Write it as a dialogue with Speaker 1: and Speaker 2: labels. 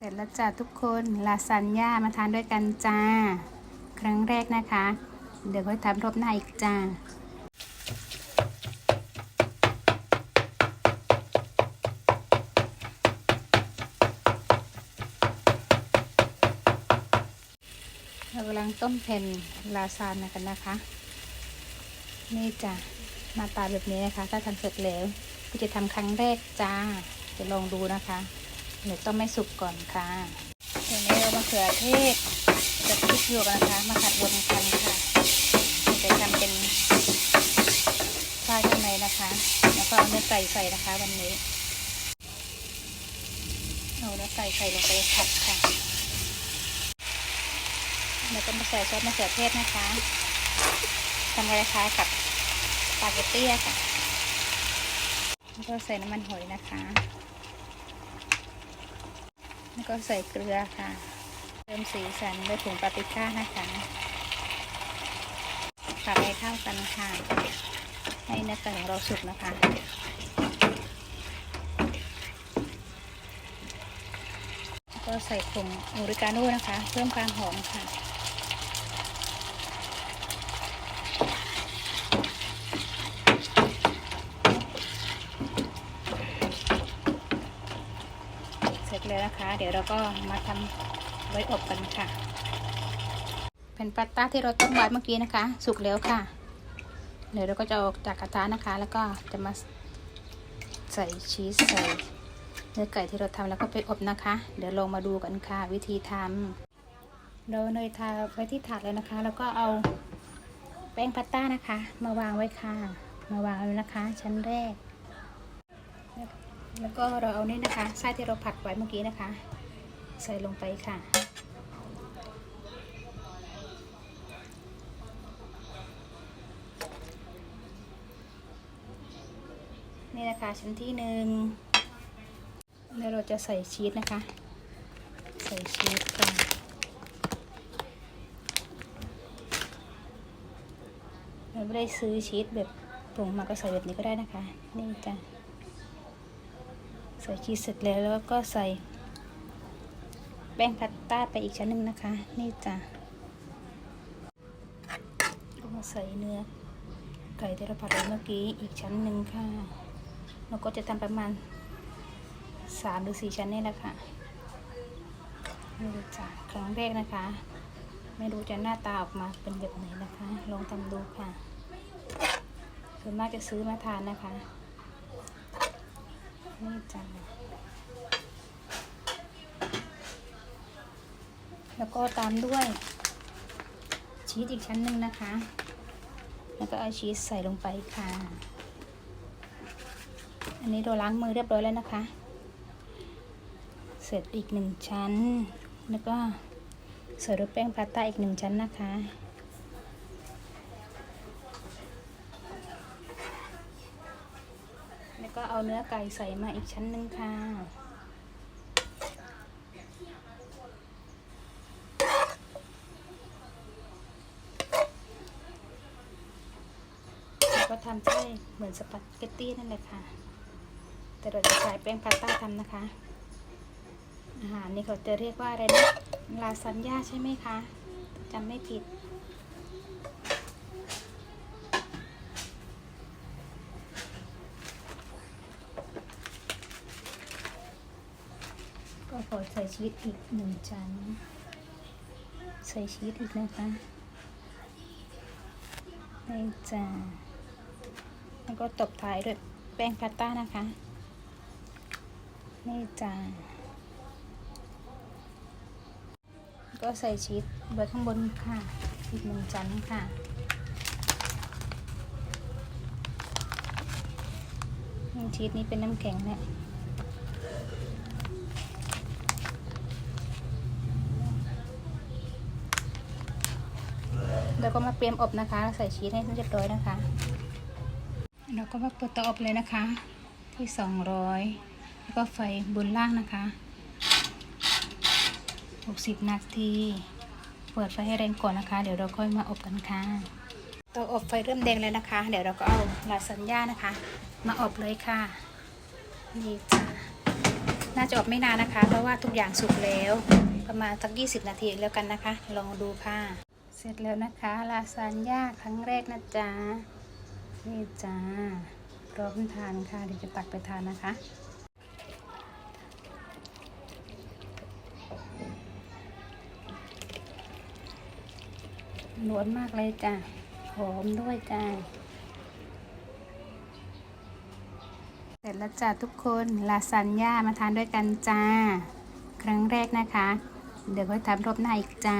Speaker 1: เสร็จแล้วจ้าทุกคนลาซานญ่ามาทานด้วยกันจ้า ครั้งแรกนะคะ เดี๋ยวค่อยทำรอบหน้าอีกจ้าเรากำลังต้มแผ่นลาซานกันนะคะ นี่จ้ะหน้าตาแบบนี้นะคะ ถ้าทำเสร็จแล้วก็จะทำครั้งแรกจ้าจะลองดูนะคะ เดี๋ยวต้องไม่สุกก่อนค่ะเดี๋ยวนี้เรามะเขือเทศกับพริกหยวกนะคะ มาผัดรวมกันค่ะจะทำเป็นฝ้ายข้างในนะคะ แล้วก็เอาเนื้อไก่ใส่นะคะ วันนี้เอาเนื้อไก่ใส่ลงไปผัดค่ะแล้วก็มาใส่ซอสมะเขือเทศนะคะทำคล้ายๆกับสปาเกตตี้ค่ะแล้วก็ใส่น้ำมันหอยนะคะ แล้วก็ใส่เกลือค่ะเติมสีสันด้วยผงปาปริก้านะคะผัดให้เข้ากันค่ะ ให้เนื้อไก่ของเราสุกนะคะก็ใส่ผงอูริกาโน่นะคะ เพิ่มความหอมค่ะ เสร็จ แล้วนะคะ เดี๋ยวเราก็มาทำไว้อบกันค่ะแผ่นปาสต้าที่เราต้มไว้เมื่อกี้นะคะ สุกแล้วค่ะเดี๋ยวเราก็จะออกจากกระทะนะคะ แล้วก็จะมาใส่ชีสใส่เนื้อไก่ที่เราทำแล้วก็ไปอบนะคะ เดี๋ยวลองมาดูกันค่ะ วิธีทำเราเนยทาไว้ที่ถาดแล้วนะคะ แล้วก็เอาแป้งพาสต้านะคะ มาวางไว้ค่ะ มาวางไว้นะคะ ชั้นแรก แล้วก็เราเอานี่นะคะไส้ที่เราผัดไว้เมื่อกี้นะคะ ใส่ลงไปค่ะนี่นะคะชั้นที่หนึ่งแล้วเราจะใส่ชีสนะคะ ใส่ชีสค่ะเราไม่ได้ซื้อชีสแบบผงมาก็ใส่แบบนี้ก็ได้นะคะ นี่จ้ะ ใส่ชีสเสร็จแล้วแล้วก็ใส่ แป้งพาสต้าไปอีกชั้นหนึ่งนะคะ นี่จ้ะก็มาใส่เนื้อ ไก่ที่เราผัดไว้เมื่อกี้อีกชั้นหนึ่งค่ะเราก็จะทำประมาณสามหรือสี่ชั้นนี่แหละค่ะนี่จ้ะครั้งแรกนะคะ ไม่รู้จะหน้าตาออกมาเป็นแบบไหนนะคะ ลองทำดูค่ะส่วนมากจะซื้อมาทานนะคะ นี่จ้ะแล้วก็ตามด้วย ชีสอีกชั้นหนึ่งนะคะ แล้วก็เอาชีสใส่ลงไปค่ะ อันนี้เราล้างมือเรียบร้อยแล้วนะคะ เสร็จอีกหนึ่งชั้น แล้วก็ใส่ด้วยแป้งพาสต้าอีกหนึ่งชั้นนะคะ แล้ว ก็เอาเนื้อไก่ใส่มาอีกชั้นหนึ่งค่ะ ก็ทำใช่เหมือนสปาเกตตี้นั่นแหละค่ะ แต่เราจะใส่แป้งพาสต้าทำนะคะ อาหารนี่เขาจะเรียกว่าอะไรนะลาซานญ่าใช่ไหมคะจำไม่ผิด อใส่ชีสอีกหนึ่งจานใส่ชีสอีกนะคะนี่จ้าแล้วก็ตบท้ายด้วยแป้งพาสต้านะคะนี่จ้าก็ใส่ชีสไว้ข้างบนค่ะ อีกหนึ่งจานค่ะชีสนี้เป็นน้ำแข็งเนี่ย แล้วก็มาเตรียมอบนะคะใส่ชีสให้เรียบร้อยนะคะ เราก็มาเปิดเตาอบเลยนะคะ ที่ 200 แล้วก็ไฟบนล่างนะคะ 60 นาที เปิดไฟให้แรงก่อนนะคะ เดี๋ยวเราค่อยมาอบกันค่ะเตาอบไฟเริ่มแดงแล้วนะคะ เดี๋ยวเราก็เอาลาซานญ่านะคะ มาอบเลยค่ะนี่จ้ะน่าจะอบไม่นานนะคะ เพราะว่าทุกอย่างสุกแล้วประมาณสัก 20 นาทีแล้วกันนะคะ ลองดูค่ะ เสร็จแล้วนะคะลาซานญ่าครั้งแรกนะจ๊ะนี่จ้าพร้อมทานค่ะเดี๋ยวจะตักไปทานนะคะล้วนมากเลยจ้ะหอมด้วยจ้าเสร็จแล้วจ้าทุกคนลาซานญ่ามาทานด้วยกันจ้า ครั้งแรกนะคะ เดี๋ยวค่อยทำรอบหน้าอีกจ้า